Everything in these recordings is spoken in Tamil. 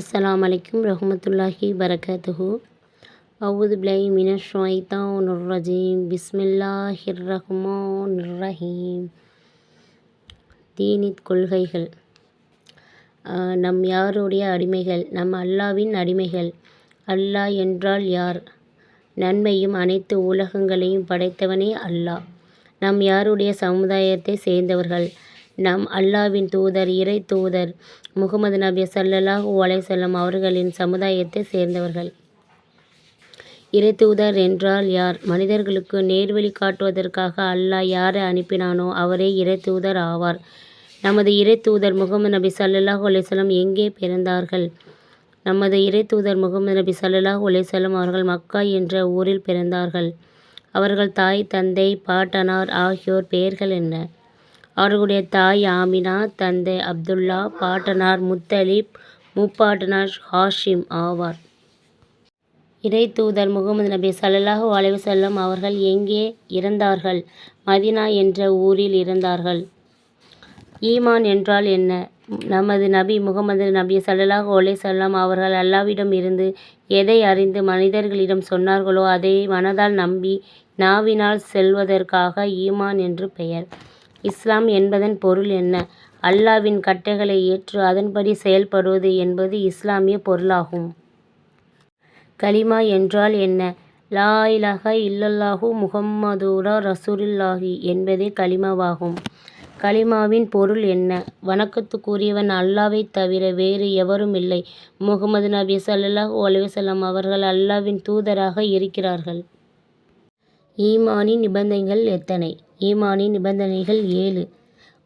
அஸ்லாம் அலைக்கும் ரஹமத்துல்லாஹி வரகத்துஹு அவுது பிளை மினஷ் ஷைத்தானிர் ரஜீம் பிஸ்மில்லாஹிர் ரஹ்மானிர் ரஹீம் தீனித் கொள்கைகள். நம் யாருடைய அடிமைகள்? நம் அல்லாவின் அடிமைகள். அல்லாஹ் என்றால் யார்? நன்மையும் அனைத்து உலகங்களையும் படைத்தவனே அல்லாஹ் நம் யாருடைய சமுதாயத்தை சேர்ந்தவர்கள்? நம் அல்லாவின் தூதர் இறை தூதர் முகமது நபி சல்லல்லாஹூ அலைசல்லம் அவர்களின் சமுதாயத்தை சேர்ந்தவர்கள். இறை தூதர் என்றால் யார்? மனிதர்களுக்கு நேர்வழி காட்டுவதற்காக அல்லாஹ் யாரை அனுப்பினானோ அவரே இறை தூதர் ஆவார். நமது இறை தூதர் முகமது நபி ஸல்லல்லாஹு அலைசல்லம் எங்கே பிறந்தார்கள்? நமது இறை தூதர் முகமது நபி ஸல்லல்லாஹு அலைசல்லம் அவர்கள் மக்கா என்ற ஊரில் பிறந்தார்கள். அவர்கள் தாய் தந்தை பாட்டனார் ஆகியோர் பெயர்கள் என்ன? அவர்களுடைய தாய் ஆமினா தந்தை அப்துல்லா பாட்டனார் முத்தலிப் முப்பாட்டனார் ஹாஷிம் ஆவார். இறை தூதர் முகமது நபி ஸல்லல்லாஹு அலைஹி செல்லம் அவர்கள் எங்கே இறந்தார்கள்? மதினா என்ற ஊரில் இறந்தார்கள். ஈமான் என்றால் என்ன? நமது நபி முகமது நபி ஸல்லல்லாஹு அலைஹி செல்லம் அவர்கள் அல்லாவிடம் இருந்து எதை அறிந்து மனிதர்களிடம் சொன்னார்களோ அதை மனதால் நம்பி நாவினால் செல்வதற்காக ஈமான் என்று பெயர். இஸ்லாம் என்பதன் பொருள் என்ன? அல்லாஹ்வின் கட்டளைகளை ஏற்று அதன்படி செயல்படுவது என்பது இஸ்லாமிய பொருளாகும். கலிமா என்றால் என்ன? லா இலாஹ இல்லல்லாஹு முஹம்மதுர ரசூலுல்லாஹி என்பதே கலிமாவாகும் கலிமாவின் பொருள் என்ன? வணக்கத்துக்குரியவன் அல்லாஹ்வைத் தவிர வேறு எவரும் இல்லை. முகமது நபி ஸல்லல்லாஹு அலைஹி அவர்கள் அல்லாவின் தூதராக இருக்கிறார்கள். ஈமானின் நிபந்தனைகள் எத்தனை? ஈமானின் நிபந்தனைகள் ஏழு.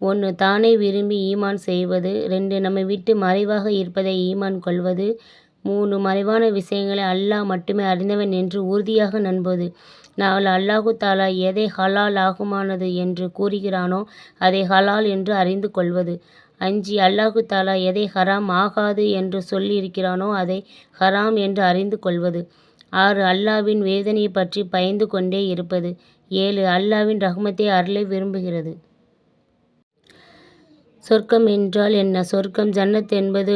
ஒன்று தானே விரும்பி ஈமான் செய்வது. ரெண்டு நம்மை விட்டு மறைவாக இருப்பதை ஈமான் கொள்வது. மூணு மறைவான விஷயங்களை அல்லாஹ் மட்டுமே அறிந்தவன் என்று உறுதியாக நம்புவது நாலு அல்லாஹு தாலா எதை ஹலால் ஆகுமானது என்று கூறுகிறானோ அதை ஹலால் என்று அறிந்து கொள்வது. அஞ்சு அல்லாஹு தாலா எதை ஹராம் ஆகாது என்று சொல்லியிருக்கிறானோ அதை ஹராம் என்று அறிந்து கொள்வது. ஆறு அல்லாஹ்வின் வேதனையை பற்றி பயந்து கொண்டே இருப்பது. ஏழு அல்லாஹ்வின் ரஹ்மத்தை அருளை விரும்புகிறது. சொர்க்கம் என்றால் என்ன? சொர்க்கம் ஜன்னத் என்பது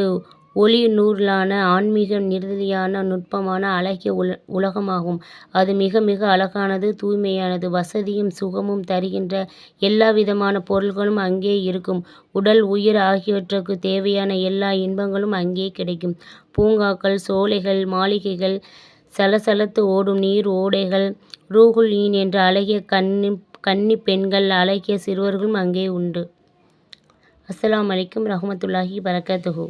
ஒளி நூலான ஆன்மீக நிறுதியான நுட்பமான அழகிய உல உலகமாகும். அது மிக மிக அழகானது தூய்மையானது வசதியும் சுகமும் தருகின்ற எல்லா விதமான பொருள்களும் அங்கே இருக்கும். உடல் உயிர் ஆகியவற்றுக்கு தேவையான எல்லா இன்பங்களும் அங்கே கிடைக்கும். பூங்காக்கள் சோலைகள் மாளிகைகள் சலசலத்து ஓடும் நீர் ஓடைகள் ரூகுல் ஈன் என்ற அழகிய கன்னி கன்னி பெண்கள் அழகிய சிறுவர்களும் அங்கே உண்டு. அஸ்ஸலாமு அலைக்கும் ரஹ்மத்துல்லாஹி வரகாத்துஹு